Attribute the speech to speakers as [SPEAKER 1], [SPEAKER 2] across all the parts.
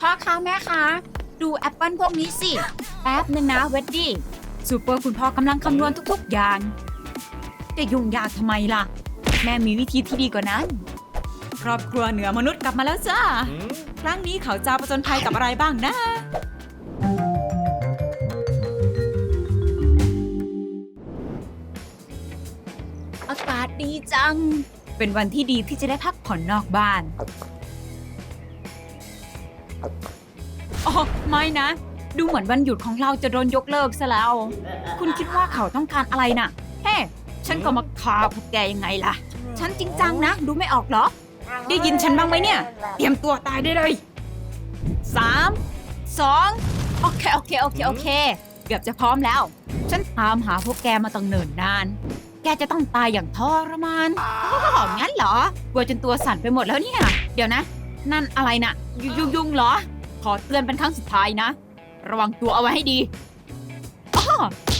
[SPEAKER 1] พ่อคะแม่คะดูแอปเปิลพวกนี้สิ แป๊บหนึ่งนะเวดดี้ซูเปอร์คุณพ่อกำลังคำนวณทุกๆอย่างจะยุ่งยากทำไมล่ะ แม่มีวิธีที่ดีกว่านั้น ครอบครัวเหนือมนุษย์กลับมาแล้วจ้าครั้งนี้เขาจะประจนภัยกับอะไรบ้างนะ อากาศดีจัง เป็นวันที่ดีที่จะได้พักผ่อนนอกบ้าน อ๋อไม่นะ ดูเหมือนวันหยุดของเราจะโดนยกเลิกซะแล้ว คุณคิดว่าเขาต้องการอะไรน่ะ เฮ้ ฉันก็มาคาพวกแกยังไงล่ะ ฉันจริงจังนะ ดูไม่ออกเหรอ ได้ยินฉันบ้างไหมเนี่ย เตรียมตัวตายได้เลยสามสองโอเค โอเค โอเค โอเค เกือบจะพร้อมแล้ว ฉันตามหาพวกแกมาตั้งเนิ่นนาน แกจะต้องตายอย่างทรมานอ๋องั้นเหรอ กลัวจนตัวสั่นไปหมดแล้วเนี่ย เดี๋ยวนะ นั่นอะไรน่ะ ยุยุยุงเหรอ ขอเตือนเป็นครั้งสุดท้ายนะ ระวังตัวเอาไว้ให้ดีอ๋อ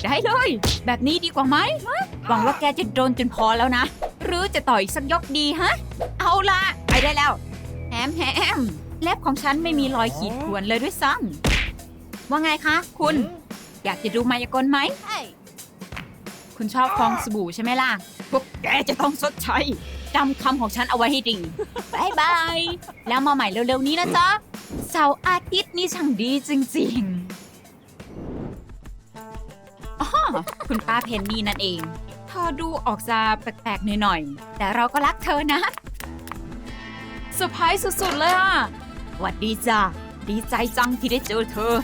[SPEAKER 1] ได้เลย แบบนี้ดีกว่าไหมฮะหวังว่าแกจะโดนจนพอแล้วนะ หรือจะต่อยสักยกดีฮะ เอาละไปได้แล้วแฮมแฮมเล็บของฉันไม่มีรอยขีดข่วนเลยด้วยซ้ำว่าไงคะ คุณ อยากจะดูมายากลไหม คุณชอบฟองสบู่ใช่ไหมล่ะ พวกแกจะต้องชดใช้จำคำของฉันเอาไว้ให้ดีบายบาย แล้วมาใหม่เร็วๆนี้นะจ๊ะ เสาร์อาทิตย์นี่ช่างดีจริงๆอ๋อคุณป้าเพนนี่นั่นเองเธอดูออกจะแปลกๆหน่อยๆแต่เราก็รักเธอนะเซอร์ไพรส์สุดๆเลยอะหวัดดีจ้ะดีใจจังที่ได้เจอเธอ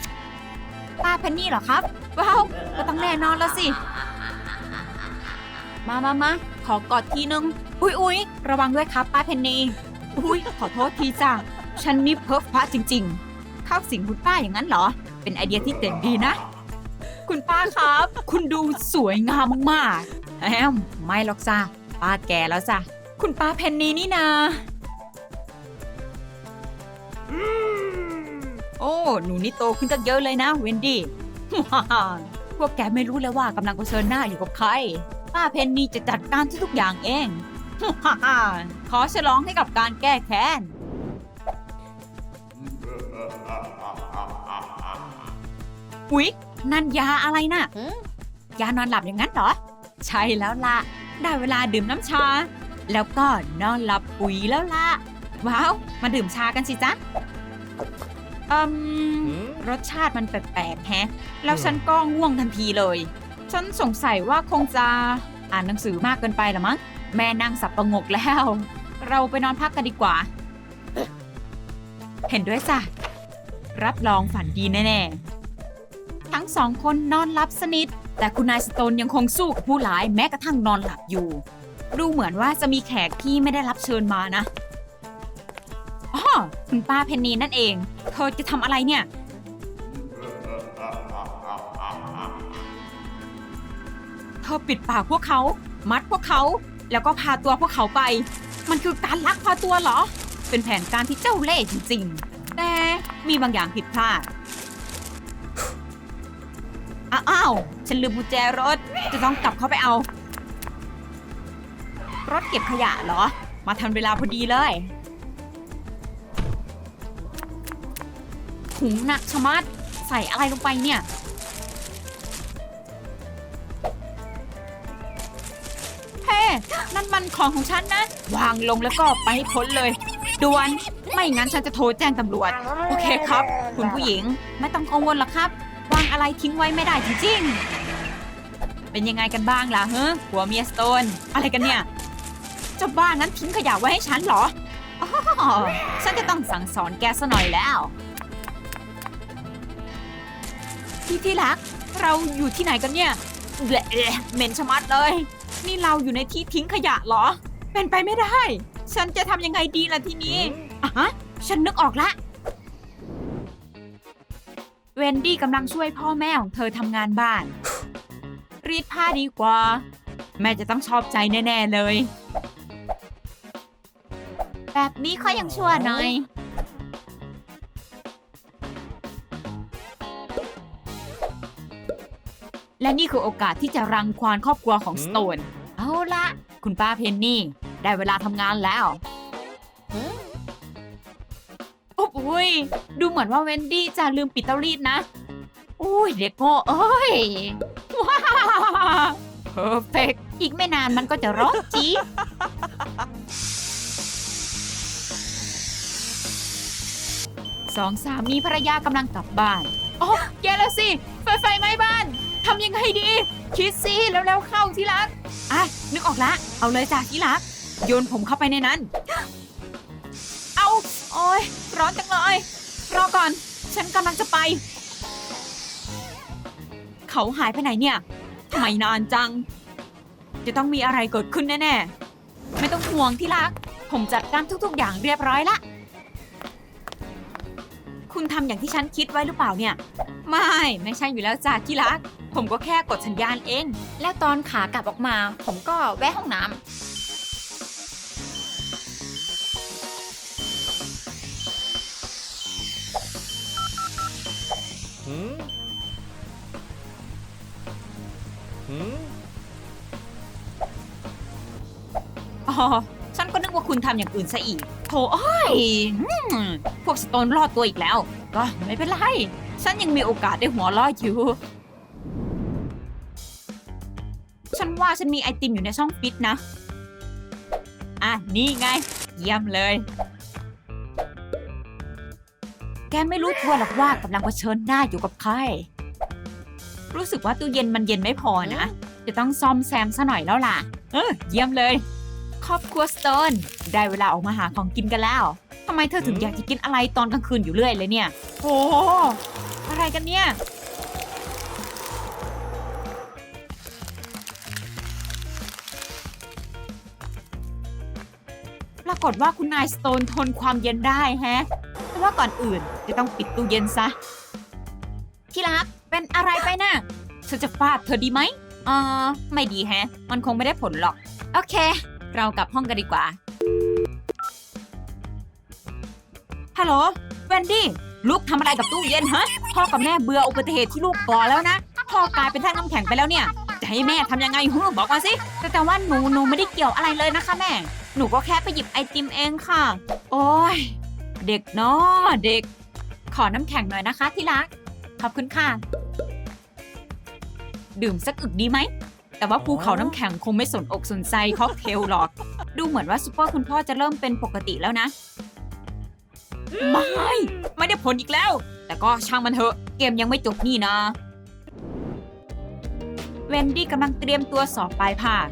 [SPEAKER 1] ป้าเพนนี่เหรอครับว้าวก็ต้องแน่นอนแล้วสิ มามามาขอกอดทีนึง อุ๊ยอุ๊ยระวังด้วยครับป้าเพนนีอุ๊ยขอโทษทีจ้ะ ฉันนี่เพิร์ฟพระจริง ๆ เข้าสิงคุณป้าอย่างนั้นเหรอ เป็นไอเดียที่เจ๋งดีนะ คุณป้าครับ คุณดูสวยงามมากๆแอมไม่หรอกจ้ะป้าแก่แล้วจ้ะคุณป้าเพนนีนี่นา โอ้ หนูนี่โตขึ้นตั้งเยอะเลยนะ เวนดี้พวกแกไม่รู้เลยว่ากำลังเผชิญหน้าอยู่กับใคร ป้าเพนนีจะจัดการทุกๆอย่างเอง ขอฉลองให้กับการแก้แค้น อุ๊ย นั่นยาอะไรน่ะยานอนหลับอย่างนั้นเหรอ ใช่แล้วล่ะ ได้เวลาดื่มน้ำชา แล้วก็นอนหลับปุ๋ยแล้วล่ะ ว้าว มาดื่มชากันสิจ๊ะอืมรสชาติมันแปลกๆแฮะ แล้วฉันก็ง่วงทันทีเลย ฉันสงสัยว่าคงจะอ่านหนังสือมากเกินไปละมั้ง แม่นั่งสับประงกแล้ว เราไปนอนพักกันดีกว่า เห็นด้วยจ้ะรับรองฝันดีแน่ๆ ทั้งสองคนนอนหลับสนิท แต่คุณนายสโตนยังคงสู้กับผู้ร้ายแม้กระทั่งนอนหลับอยู่ ดูเหมือนว่าจะมีแขกที่ไม่ได้รับเชิญมานะอ๋อคุณป้าเพนนีนั่นเอง เธอจะทำอะไรเนี่ย เธอปิดปากพวกเขา มัดพวกเขา แล้วก็พาตัวพวกเขาไป มันคือการลักพาตัวเหรอ เป็นแผนการที่เจ้าเล่ห์จริงๆ แต่มีบางอย่างผิดพลาด อ้าว ฉันลืมกุญแจรถ จะต้องกลับเข้าไปเอา รถเก็บขยะเหรอ มาทันเวลาพอดีเลย ถุงหนักชะมัด ใส่อะไรลงไปเนี่ย เฮ้ นั่นมันของของฉันนะ วางลงแล้วก็ไปให้พ้นเลยด่วน ไม่งั้นฉันจะโทรแจ้งตำรวจ โอเคครับ คุณผู้หญิง ไม่ต้องกังวลหรอกครับ อะไรทิ้งไว้ไม่ได้จริงๆ เป็นยังไงกันบ้างล่ะเฮ้หัวเมียสโตน อะไรกันเนี่ยเจ้าบ้านนั้นทิ้งขยะไว้ให้ฉันเหรออ๋อฉันจะต้องสั่งสอนแกซะหน่อยแล้วพี่ที่รัก เราอยู่ที่ไหนกันเนี่ยเละเอะเหม็นชะมัดเลย นี่เราอยู่ในที่ทิ้งขยะเหรอ เป็นไปไม่ได้ ฉันจะทำยังไงดีล่ะทีนี้อะฮะฉันนึกออกละ เวนดี้กำลังช่วยพ่อแม่ของเธอทำงานบ้าน รีดผ้าดีกว่า แม่จะต้องชอบใจแน่ ๆเลย แบบนี้เขายังชั่วหน่อย และนี่คือโอกาสที่จะรังควานครอบครัวของสโตน เอาละ คุณป้าเพนนี่ ได้เวลาทำงานแล้วโอุ้ย ดูเหมือนว่าเวนดี้จะลืมปิดเตารีดนะ อุ้ยเด็กโง่เอ้ย ว้าวเพอร์เฟกอีกไม่นานมันก็จะร้อนจีดสองสามีภรรยากำลังกลับบ้านโอ้แย่แล้วสิ ไฟไฟไหม้บ้าน ทำยังไงดี คิดสิแล้วๆเข้าที่รัก อะ นึกออกละ เอาเลยจ้ะที่รัก โยนผมเข้าไปในนั้น ร้อนจังเลย รอก่อน ฉันกำลังจะไป เขาหายไปไหนเนี่ยทำไมนานจัง จะต้องมีอะไรเกิดขึ้นแน่ๆ ไม่ต้องห่วงที่รัก ผมจัดการทุกๆ อย่างเรียบร้อยละ คุณทำอย่างที่ฉันคิดไว้หรือเปล่าเนี่ย ไม่ ไม่ใช่อยู่แล้วจ้ะที่รัก ผมก็แค่กดสัญญาณเอง แล้วตอนขากลับออกมา ผมก็แวะห้องน้ำ อ๋อ ฉันก็นึกว่าคุณทำอย่างอื่นซะอีก โถเอ้ยอืมพวกสโตนรอดตัวอีกแล้ว ก็ไม่เป็นไร ฉันยังมีโอกาสได้หัวเรอดอยู่ ฉันว่าฉันมีไอติมอยู่ในช่องฟิตนะ อะ นี่ไง เยี่ยมเลย แกไม่รู้ตัวหรอกว่ากำลังเผชิญหน้าอยู่กับใคร รู้สึกว่าตู้เย็นมันเย็นไม่พอนะ จะต้องซ่อมแซมซะหน่อยแล้วล่ะ เออ เยี่ยมเลย ครอบครัวสโตน ได้เวลาออกมาหาของกินกันแล้วทำไมเธอถึงอยากจะกินอะไรตอนกลางคืนอยู่เรื่อยเลยเนี่ย โอ้อะไรกันเนี่ย ปรากฏว่าคุณนายสโตนทนความเย็นได้แฮะ แต่ว่าก่อนอื่นจะต้องปิดตู้เย็นซะ ที่รัก เป็นอะไรไปน่ะฉันจะฟาดเธอดีไหมเออไม่ดีแฮะ มันคงไม่ได้ผลหรอก โอเค เรากลับห้องกันดีกว่า ฮัลโหลแวนดี้ ลูกทำอะไรกับตู้เย็นฮะ พ่อกับแม่เบื่ออุบัติเหตุที่ลูกก่อแล้วนะ พ่อกลายเป็นแท่งน้ำแข็งไปแล้วเนี่ย จะให้แม่ทำยังไงฮึบอกมาสิ แต่แต่ว่าหนูหนูไม่ได้เกี่ยวอะไรเลยนะคะแม่ หนูก็แค่ไปหยิบไอติมเองค่ะ โอ้ย เด็กเนาะเด็ก ขอน้ำแข็งหน่อยนะคะที่รัก ขอบคุณค่ะ ดื่มสักอึกดีไหม แต่ว่าภูเขาน้ำแข็งคงไม่สนอกสนใจค็อกเทลหรอก ดูเหมือนว่าซูเปอร์คุณพ่อจะเริ่มเป็นปกติแล้วนะ ไม่ ไม่ได้ผลอีกแล้ว แต่ก็ช่างมันเถอะ เกมยังไม่จบนี่นะ เวนดี้กำลังเตรียมตัวสอบปลายภาค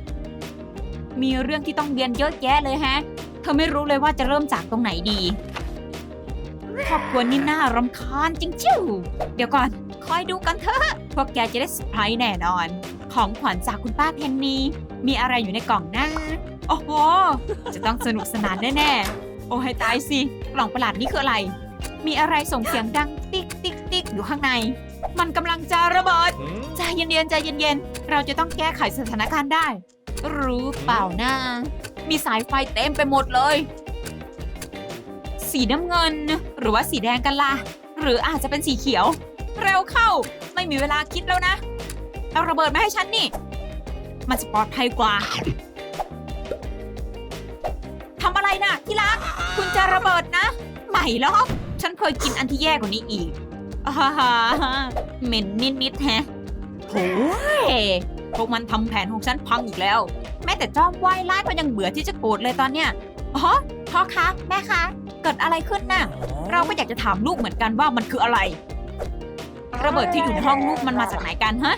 [SPEAKER 1] มีเรื่องที่ต้องเรียนเยอะแยะเลยแฮะ เธอไม่รู้เลยว่าจะเริ่มจากตรงไหนดี ครอบครัวนี่น่ารำคาญจริงจิวเดี๋ยวก่อน คอยดูกันเถอะ พวกแกจะได้เซอร์ไพรส์แน่นอน ของขวัญจากคุณป้าเพนนี มีอะไรอยู่ในกล่องนะโอ้โห จะต้องสนุกสนานแน่ๆ โอ้ให้ตายสิ กล่องประหลาดนี่คืออะไร มีอะไรส่งเสียงดังติ๊กติ๊กติ๊กอยู่ข้างใน มันกำลังจะระเบิด
[SPEAKER 2] หืม
[SPEAKER 1] ใจเย็นๆ ใจเย็นๆ เราจะต้องแก้ไขสถานการณ์ได้ รู้เปล่านะ มีสายไฟเต็มไปหมดเลย สีน้ำเงิน หรือว่าสีแดงกันล่ะ หรืออาจจะเป็นสีเขียว เร็วเข้า ไม่มีเวลาคิดแล้วนะ เอาระเบิดมาให้ฉันนี่ มันจะปลอดภัยกว่าทำอะไรนะ่ะที่รัก คุณจะระเบิดนะ ใหม่หรอกฉันเคยกินอันที่แย่กว่านี้อีกอ่าฮ่าเหม็นนิดๆแฮะโอ้ยพวกมันทำแผนของฉันพังอีกแล้ว แม้แต่จอมวายร้ายก็ยังเบื่อที่จะโกรธเลยตอนเนี้ยอ๋อพ่อคะ แม่คะ เกิดอะไรขึ้นน่ะ เราก็อยากจะถามลูกเหมือนกันว่ามันคืออะไร ระเบิดที่อยู่ในห้องลูกมันมาจากไหนกันฮะ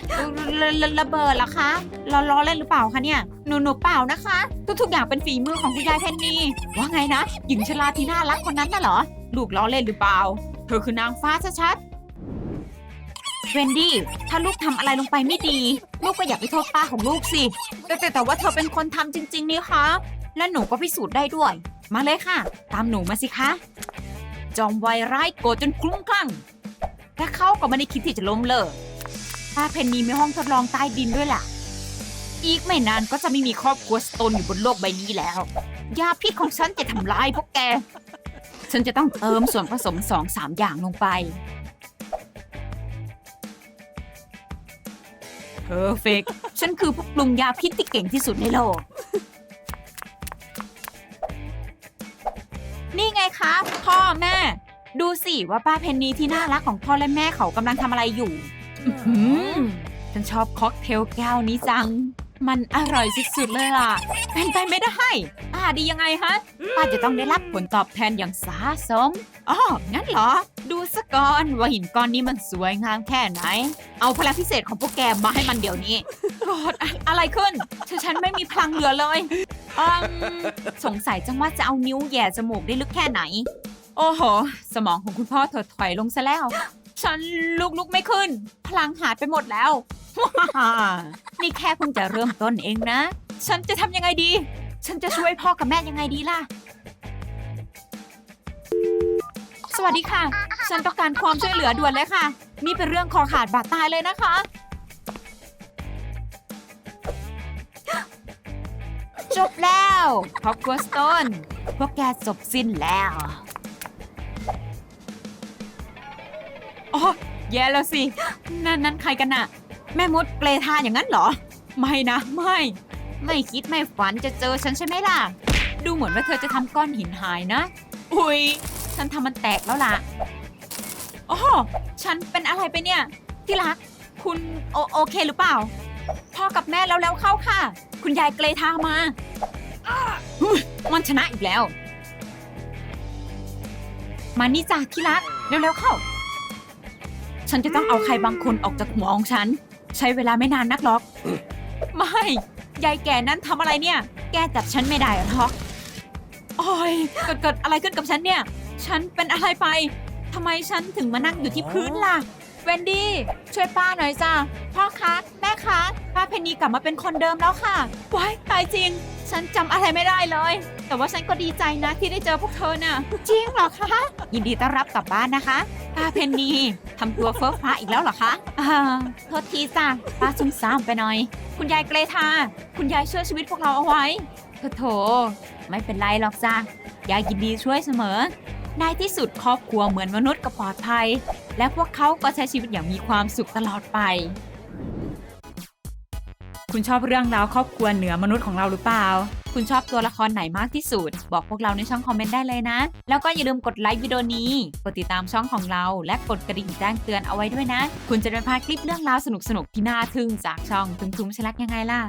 [SPEAKER 1] ระระระเบิดเหรอคะล้อล้อเล่นหรือเปล่าคะเนี่ยหนูหนูเปล่านะคะ ทุกๆอย่างเป็นฝีมือของคุณยายเพนนีว่าไงนะหญิงชราที่น่ารักคนนั้นน่ะเหรอลูกล้อเล่นหรือเปล่า เธอคือนางฟ้าชัดๆเวนดี้ถ้าลูกทำอะไรลงไปไม่ดี ลูกก็อย่าไปโทษป้าของลูกสิแต่แต่แต่ว่าเธอเป็นคนทำจริง ๆ นี่คะและหนูก็พิสูจน์ได้ด้วย มาเลยค่ะ ตามหนูมาสิคะ จอมวัยร้ายโกรธจนคลุ้มคลั่ง แต่เขาก็ไม่ได้คิดที่จะล้มเลิกป้าเพนนีมีห้องทดลองใต้ดินด้วยล่ะ อีกไม่นานก็จะไม่มีครอบครัวสโตนอยู่บนโลกใบนี้แล้ว ยาพิษของฉันจะทำลายพวกแก ฉันจะต้องเติมส่วนผสมสองสามอย่างลงไปเพอร์เฟกฉันคือผู้ปรุงยาพิษที่เก่งที่สุดในโลก นี่ไงคะ พ่อแม่ ดูสิว่าป้าเพนนีที่น่ารักของพ่อและแม่เขากำลังทำอะไรอยู่อื้อหือฉันชอบค็อกเทลแก้วนี้จัง มันอร่อยสุดๆเลยล่ะ เป็นไปไม่ได้อ่าดียังไงฮะ ป้าจะต้องได้รับผลตอบแทนอย่างสาสมอ๋องั้นเหรอ ดูสะก่อนว่าหินก้อนนี้มันสวยงามแค่ไหน เอาพลังพิเศษของพวกแกมาให้มันเดี๋ยวนี้โกรธอะอะไรขึ้นฉันฉันไม่มีพลังเหลือเลยอืมสงสัยจังว่าจะเอานิ้วแหย่จมูกได้ลึกแค่ไหน โอ้โห สมองของคุณพ่อถดถอยลงซะแล้ว ฉันลุกลุกไม่ขึ้น พลังหายไปหมดแล้ว นี่แค่เพิ่งจะเริ่มต้นเองนะ ฉันจะทำยังไงดี ฉันจะช่วยพ่อกับแม่ยังไงดีล่ะ สวัสดีค่ะ ฉันต้องการความช่วยเหลือด่วนเลยค่ะ นี่เป็นเรื่องคอขาดบาดตายเลยนะคะ จบแล้วครอบครัวสโตนพวกแกจบสิ้นแล้ว โอ้แย่แล้วสิ นั่นนั่นใครกันน่ะ แม่มดเกรทาอย่างนั้นเหรอ ไม่นะ ไม่ ไม่คิดไม่ฝันจะเจอฉันใช่ไหมล่ะ ดูเหมือนว่าเธอจะทำก้อนหินหายนะ อุ้ยฉันทำมันแตกแล้วล่ะโอ้ฉันเป็นอะไรไปเนี่ย ที่รัก คุณโอโอเคหรือเปล่า พ่อกับแม่แล้วแล้วเข้าค่ะ คุณยายเกรทามาอุ๊ยมันชนะอีกแล้ว มานี่จ้าที่รัก เร็วๆเข้า ฉันจะต้องเอาใครบางคนออกจากหัวของฉัน ใช้เวลาไม่นานนักหรอก ไม่ยายแก่นั้นทำอะไรเนี่ย แกจับฉันไม่ได้หรอกโอ้ยเกิดเกิดอะไรขึ้นกับฉันเนี่ย ฉันเป็นอะไรไปทำไมฉันถึงมานั่งอยู่ที่พื้นล่ะ เวนดี้ช่วยป้าหน่อยจ้าพ่อคะแม่คะป้าเพนนีกลับมาเป็นคนเดิมแล้วค่ะว้ายตายจริง ฉันจำอะไรไม่ได้เลย แต่ว่าฉันก็ดีใจนะที่ได้เจอพวกเธอน่ะ จริงเหรอคะ ยินดีต้อนรับกลับบ้านนะคะ ป้าเพนนีทำตัวเฟ้อฟ้าอีกแล้วเหรอคะอ่าโทษทีจ้ะป้าซุ่มซ่ามไปหน่อย คุณยายเกรทา คุณยายช่วยชีวิตพวกเราเอาไว้โถโถไม่เป็นไรหรอกจ้ะยายยินดีช่วยเสมอ ในที่สุดครอบครัวเหมือนมนุษย์ก็ปลอดภัย และพวกเขาก็ใช้ชีวิตอย่างมีความสุขตลอดไป คุณชอบเรื่องราวครอบครัวเหนือมนุษย์ของเราหรือเปล่า คุณชอบตัวละครไหนมากที่สุด บอกพวกเราในช่องคอมเมนต์ได้เลยนะ แล้วก็อย่าลืมกดไลค์วิดีโอนี้ กดติดตามช่องของเรา และกดกระดิ่งแจ้งเตือนเอาไว้ด้วยนะ คุณจะได้พลาดคลิปเรื่องราวสนุกๆที่น่าทึ่งจากช่องทึงทุ้มชลักยังไงล่ะ